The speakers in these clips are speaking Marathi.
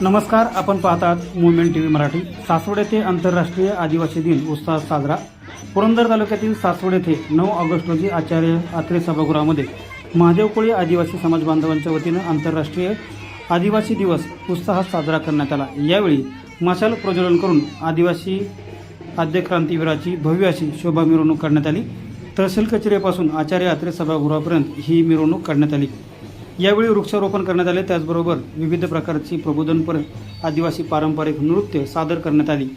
नमस्कार आपण पाहतात movement T V Marathi. Saswad येथे आंतरराष्ट्रीय आदिवासी दिन उत्साहात साजरा. पुरंदर तालुक्यातील सासवड येथे नऊ ऑगस्ट रोजी आचार्य आत्रे सभागृहामध्ये महादेव कोळी आदिवासी समाज बांधवांच्या वतीनं आंतरराष्ट्रीय आदिवासी दिवस उत्साहात साजरा करण्यात आला. यावेळी मशाल प्रज्वलन करून आदिवासी आद्य क्रांतीवीराची भव्य अशी शोभा मिरवणूक काढण्यात आली. तहसील कचेरीपासून आचार्य आत्रे सभागृहापर्यंत ही मिरवणूक काढण्यात आली. यावेळी वृक्षारोपण करण्यात आले. त्याचबरोबर विविध प्रकारची प्रबोधनपर आदिवासी पारंपरिक नृत्य सादर करण्यात आली.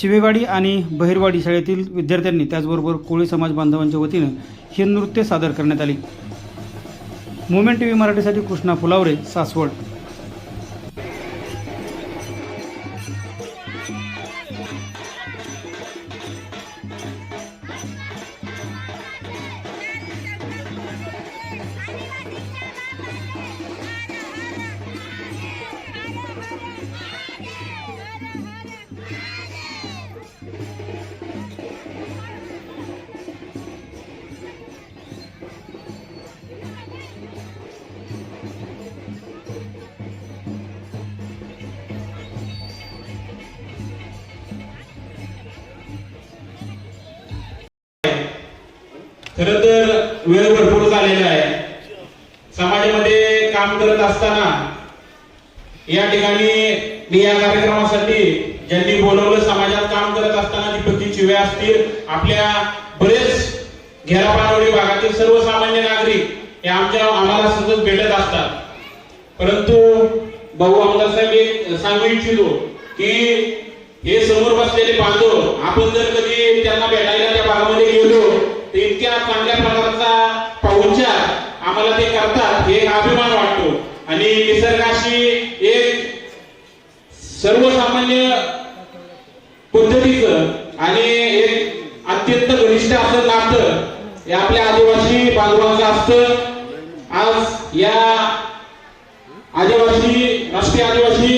चिवेवाडी आणि बहिरवाडी शाळेतील विद्यार्थ्यांनी त्याचबरोबर कोळी समाज बांधवांच्या वतीनं हे नृत्य सादर करण्यात आली. मुवमेंट टी व्ही मराठीसाठी कृष्णा फुलावरे सासवड. खर तर वेळ भरपूर झालेला आहे. समाजामध्ये काम करत असताना या ठिकाणी मी या कार्यक्रमासाठी ज्यांनी बोलवलं समाजात काम करत असताना दीपकी चिवे असतील आपल्या बरेच घेरापानवडी भागातील सर्वसामान्य नागरिक हे आमच्या आम्हाला सतत भेटत असतात. परंतु भाऊ आमदार साहेब सांगू इच्छितो की हे समोर बसलेले बांधव आपण जर कधी त्यांना भेटायला त्या भागामध्ये गेलो इतक्या चांगल्या प्रकारचा पाहुणचार आम्हाला ते करतात हे अभिमान वाटतो. आणि निसर्गाशी एक सर्वसामान्य पद्धतीचं आणि एक अत्यंत घनिष्ठ असं नातं हे आपल्या आदिवासी बांधवांचं असतं. आज या आदिवासी राष्ट्रीय आदिवासी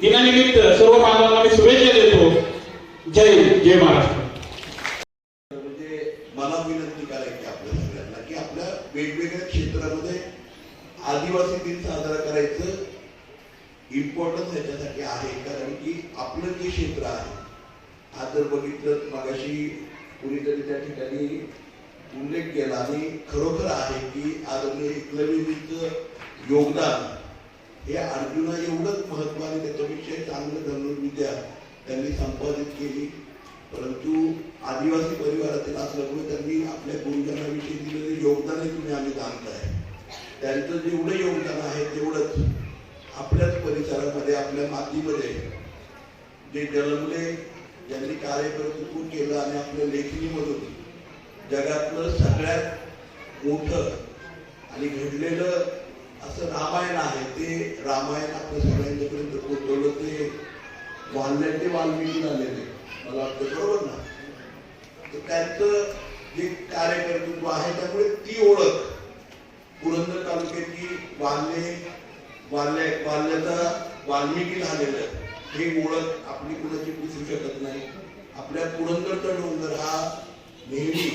दिनानिमित्त सर्व बांधवांना मी शुभेच्छा देतो. जय जय महाराष्ट्र. क्षेत्रामध्ये आदिवासी दिन साजरा करायचं इम्पॉर्टन्स याच्यासाठी आहे. कारण की आपलं जे क्षेत्र आहे आज जर बघितलं मगाशी कुणीतरी त्या ठिकाणी उल्लेख केला आणि खरोखर आहे की आदरणीय एकलवीचं योगदान हे अर्जुना एवढंच महत्वाने त्याच्यापेक्षा चांगलं धनुर्विद्या त्यांनी संपादित केली. परंतु आदिवासी परिवारातील असल्यामुळे त्यांनी आपल्या गुरुजनाविषयी दिलेले योगदानही तुम्ही आम्ही जाणताय त्यांचं जेवढं योगदान आहे तेवढंच आपल्याच परिसरामध्ये आपल्या मातीमध्ये जे जन्मले ज्यांनी कार्यकर्तृत्व केलं आणि आपल्या लेखणीमधून जगातलं सगळ्यात मोठं आणि घडलेलं असं रामायण आहे ते रामायण आपल्या सगळ्यांच्यापर्यंत पोहोचवलं. ते वाल्यांचे वाल्मिकी झालेले. मला वाटतं बरोबर ना? तर त्यांचं जे कार्यकर्तृत्व आहे त्यामुळे ती ओळख पुरंदर तालुक्याची वाल्हे वाल्य वाल्याचा वाल्मिकी झालेलं हे ओळख आपली कुणाची पुसू शकत नाही. आपल्या पुरंदरचा डोंगर हा नेहमी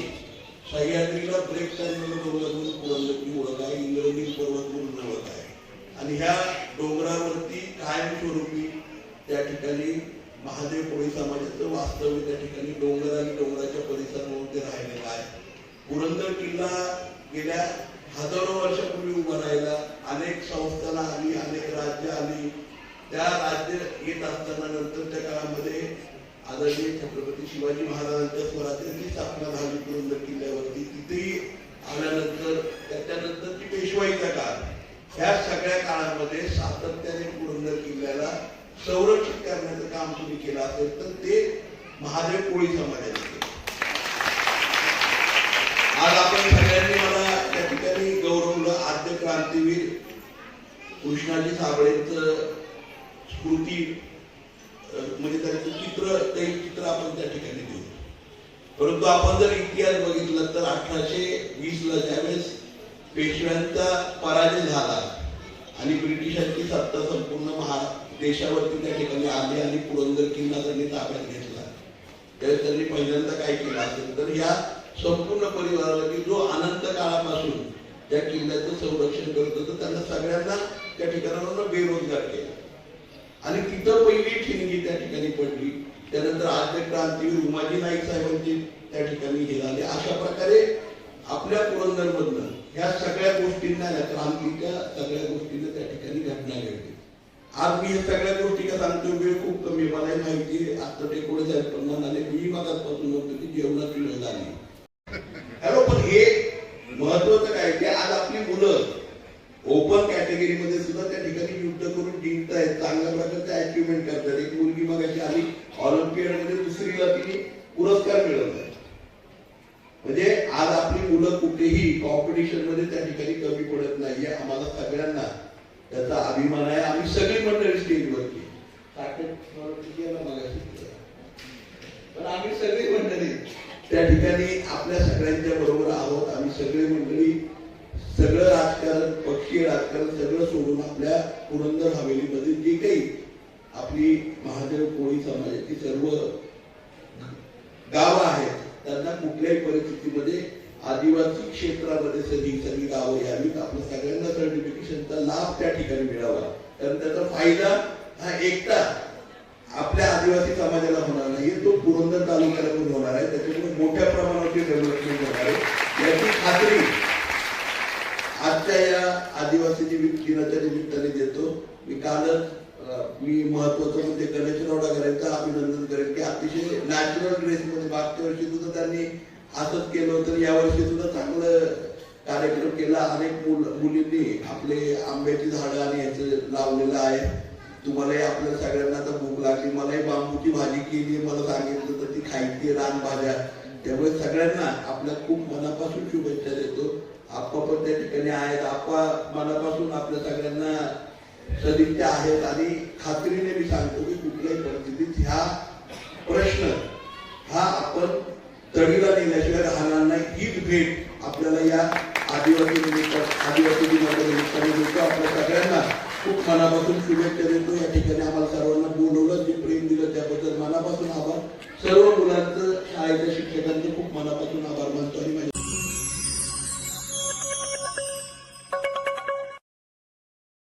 सह्याद्रीला ब्रेक टाइमला डोंगर म्हणून पुरंदरची ओळख आहे इंद्रनील पर्वत म्हणून ओळख आहे. आणि ह्या डोंगरावरती कायमस्वरूपी त्या ठिकाणी महादेव कोळी समाजाचं वास्तव्य त्या ठिकाणी डोंगर आणि डोंगराच्या परिसरामध्ये राहिलेलं आहे. पुरंदर किल्ला गेल्या हजारो वर्षापूर्वी उभा राहिला. अनेक संस्थाना आली अनेक राज्य आली त्या राज्य येत असताना नंतरच्या काळामध्ये आदरणीय छत्रपती शिवाजी महाराजांच्या स्वराज्याची स्थापना झाली पुरंदर किल्ल्यावरती. तिथेही आल्यानंतर त्याच्यानंतरची पेशवाईचा काळ. ह्या सगळ्या काळामध्ये सातत्याने पुरंदर किल्ल्याला संरक्षित करण्याचं काम तुम्ही केलं असेल तर ते महादेव कोळी समाजाने केलं. आज आपण सगळ्यांनी मला त्या ठिकाणी गौरवलं आद्य क्रांतीवीर कृष्णाजी साबळेंचं स्मृती म्हणजे त्यांचं चित्र ते चित्र आपण त्या ठिकाणी देऊ. परंतु आपण जर इतिहास बघितला तर अठराशे वीस ला ज्यावेळेस पेशव्यांचा पराजय झाला आणि ब्रिटिशांची सत्ता संपूर्ण महा देशावरती त्या ठिकाणी आले आणि पुरंदर किल्ला त्यांनी ताब्यात घेतला. त्यावेळेस त्यांनी पहिल्यांदा काय केलं असेल तर या संपूर्ण परिवाराला की जो अनंत काळापासून त्या किल्ल्याचं संरक्षण करत होतं त्यांना सगळ्यांना त्या ठिकाणावर बेरोजगार केला. आणि तिथं पहिली ठिणगी त्या ठिकाणी पडली. त्यानंतर आद्य क्रांतीवीर उमाजी नाईक साहेबांची त्या ठिकाणी हे झाले. अशा प्रकारे आपल्या पुरंदरमधनं ह्या सगळ्या गोष्टींना या क्रांतीच्या सगळ्या गोष्टींना त्या ठिकाणी घटना घडली. आज मी सगळ्या गोष्टी का सांगतो वेळ खूप कमी मला माहिती आहे आता ते कोणी साहेब पण म्हणाले मी मागासपासून म्हणतो की जेवणाची वेळ झाली. हॅलो पण हे महत्वाचं काय की आज आपली मुलं ओपन कॅटेगरीमध्ये सुद्धा त्या ठिकाणी युद्ध करून जिंकतायत. चांगल्या प्रकारचे अचिव्हमेंट करतात. एक मुलगी मग अशी आली ऑलिम्पियडमध्ये दुसरीला तिने पुरस्कार मिळवलाय म्हणजे आज आपली मुलं कुठेही कॉम्पिटिशनमध्ये त्या ठिकाणी कमी पडत नाही आम्हाला सगळ्यांना त्याचा अभिमान आहे. आम्ही सगळी मंडळी स्टेजवरती पण आम्ही सगळी मंडळी त्या ठिकाणी आपल्या सगळ्यांच्या बरोबर आहोत. आम्ही सगळे मंडळी सगळं राजकारण पक्षीय राजकारण सगळं सोडून आपल्या पुरंदर हवेलीमध्ये जे काही आपली महादेव कोळी समाजाची सर्व गावं आहेत त्यांना कुठल्याही परिस्थितीमध्ये आदिवासी क्षेत्रामध्ये सगळी सगळी गावं यावीत आपल्या सगळ्यांना सर्टिफिकेशनचा लाभ त्या ठिकाणी मिळावा. कारण त्याचा फायदा हा एकटा आपल्या आदिवासी समाजाला होणार नाही तो पुरंदर तालुक्याला पण होणार आहे. त्याच्यामुळे मोठ्या प्रमाणावरती डेव्हलपमेंट होणार आहे. याची खात्री आजच्या या आदिवासी दिनाच्या निमित्ताने देतो. मी कालच मी महत्वाचं म्हणजे गणेश करायचं अभिनंदन करेन की अतिशय नॅचरल ड्रेसमध्ये मागच्या वर्षी सुद्धा त्यांनी असंच केलं तर या वर्षी सुद्धा चांगलं कार्यक्रम केला. अनेक मुल- मुलींनी आपले आंब्याची झाडं आणि याचं लावलेलं आहे. तुम्हालाही आपल्या सगळ्यांना आता भूक लागली. मलाही बांबूची भाजी केली. मला सांगितलं तर ती खायची रानभाज्या. त्यामुळे सगळ्यांना आपल्या खूप मनापासून शुभेच्छा देतो. आप्पा पण त्या ठिकाणी आहेत. आप्पा मनापासून आपल्या सगळ्यांना सदिच्छा आहेत. आणि खात्रीने मी सांगतो की कुठल्याही परिस्थितीत ह्या प्रश्न हा आपण तडीला नेल्याशिवाय राहणार नाही. हीच भेट आपल्याला या आदिवासी निमित्त आदिवासी दिनाच्या निमित्ताने देतो. आपल्या सगळ्यांना खूप मनापासून शुभेच्छा देतो. या ठिकाणी आम्हाला सर्वांना बोलवलं जे प्रेम दिलं त्याबद्दल. मनापासून आभार. सर्व मुलांचं शाळेच्या शिक्षकांचं खूप मनापासून